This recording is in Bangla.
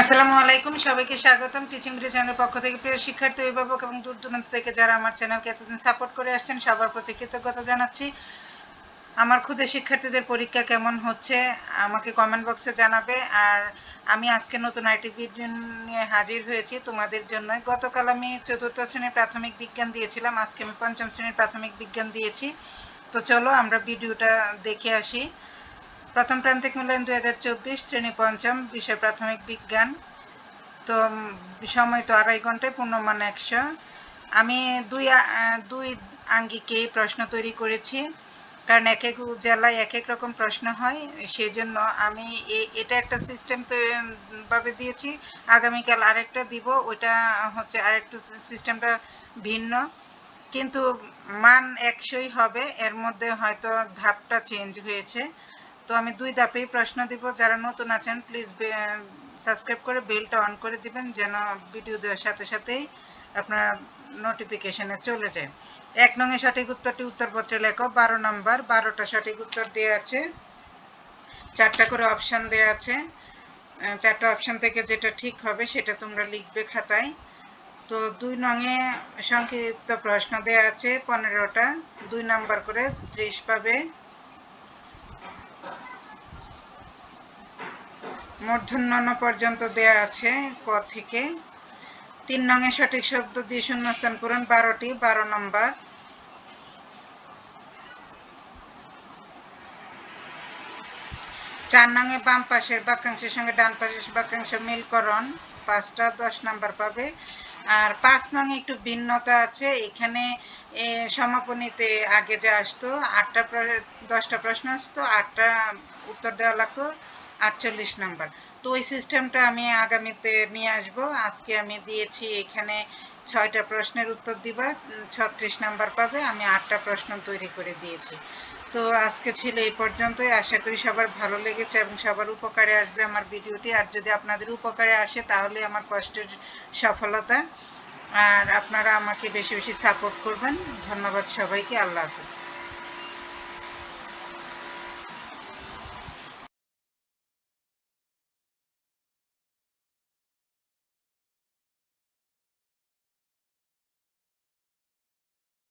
আসসালামু আলাইকুম, সবাইকে স্বাগতম টিচিং ব্রিজ চ্যানেলের পক্ষ থেকে। প্রিয় শিক্ষার্থী, অভিভাবক এবং দূর দূরান্ত থেকে যারা আমার চ্যানেলকে এতদিন সাপোর্ট করে আসছেন, সবার প্রতি কৃতজ্ঞতা জানাচ্ছি। আমার ক্ষুদে শিক্ষার্থীদের পরীক্ষা কেমন হচ্ছে, আমাকে কমেন্ট বক্সে জানাবে। আর আমি আজকে নতুন আইটি ভিডিও নিয়ে হাজির হয়েছি তোমাদের জন্য। গতকাল আমি চতুর্থ শ্রেণির প্রাথমিক বিজ্ঞান দিয়েছিলাম, আজকে আমি পঞ্চম শ্রেণির প্রাথমিক বিজ্ঞান দিয়েছি। তো চলো আমরা ভিডিওটা দেখে আসি। প্রথম প্রান্তিক মূল্যায়ন দুই হাজার চব্বিশ, শ্রেণি পঞ্চম, বিষয় প্রাথমিক বিজ্ঞান। তো সময় তো আড়াই ঘন্টায় পূর্ণমান একশো। আমি দুই দুই আঙ্গিকে প্রশ্ন তৈরি করেছি, কারণ এক এক জেলায় এক এক রকম প্রশ্ন হয়। সেই জন্য আমি এটা একটা সিস্টেম ভাবে দিয়েছি, আগামীকাল আরেকটা দিব, ওইটা হচ্ছে আরেকটু সিস্টেমটা ভিন্ন। কিন্তু মান একশোই হবে, এর মধ্যে হয়তো ধাপটা চেঞ্জ হয়েছে। তো আমি দুই ধাপেই প্রশ্ন দিব। যারা নতুন আছেন প্লিজ সাবস্ক্রাইব করে বেলটা অন করে দিবেন যেন ভিডিও দেওয়ার সাথে সাথেই আপনার নোটিফিকেশনে চলে যায়। এক নঙে সঠিক উত্তরটি উত্তরপত্রে লেখো। বারো নম্বর, বারোটা সঠিক উত্তর দেওয়া আছে। চারটা করে অপশান দেওয়া আছে। চারটা অপশন থেকে যেটা ঠিক হবে সেটা তোমরা লিখবে খাতায়। তো দুই নঙে সংক্ষিপ্ত প্রশ্ন দেওয়া আছে, পনেরোটা। দুই নাম্বার করে ত্রিশ পাবে। মূর্ধন্য পর্যন্ত দেয়া আছে ক থেকে। তিন নঙে সঠিক শব্দ দিয়ে শূন্যস্থান পূরণ, বারোটি, বারো নম্বর। চার নঙে বাম পাশের বাক্যাংশের সঙ্গে ডান পাশের বাক্যাংশ মিলকরণ পাঁচটা, দশ নাম্বার পাবে। আর পাঁচ নঙে একটু ভিন্নতা আছে, এখানে সমাপনীতে আগে যে আসতো, আটটা দশটা প্রশ্ন আসতো, আটটা উত্তর দেওয়া লাগতো। আটচল্লিশ নাম্বার। তো ওই সিস্টেমটা আমি আগামীতে নিয়ে আসব। আজকে আমি দিয়েছি এখানে ছয়টা প্রশ্নের উত্তর দিবা ছত্রিশ নাম্বার পাবে, আমি আটটা প্রশ্ন তৈরি করে দিয়েছি। তো আজকে ছিল এই পর্যন্তই। আশা করি সবার ভালো লেগেছে এবং সবার উপকারে আসবে আমার ভিডিওটি। আর যদি আপনাদের উপকারে আসে, তাহলে আমার কষ্টের সফলতা। আর আপনারা আমাকে বেশি বেশি সাপোর্ট করবেন। ধন্যবাদ সবাইকে। আল্লাহ হাফিজ।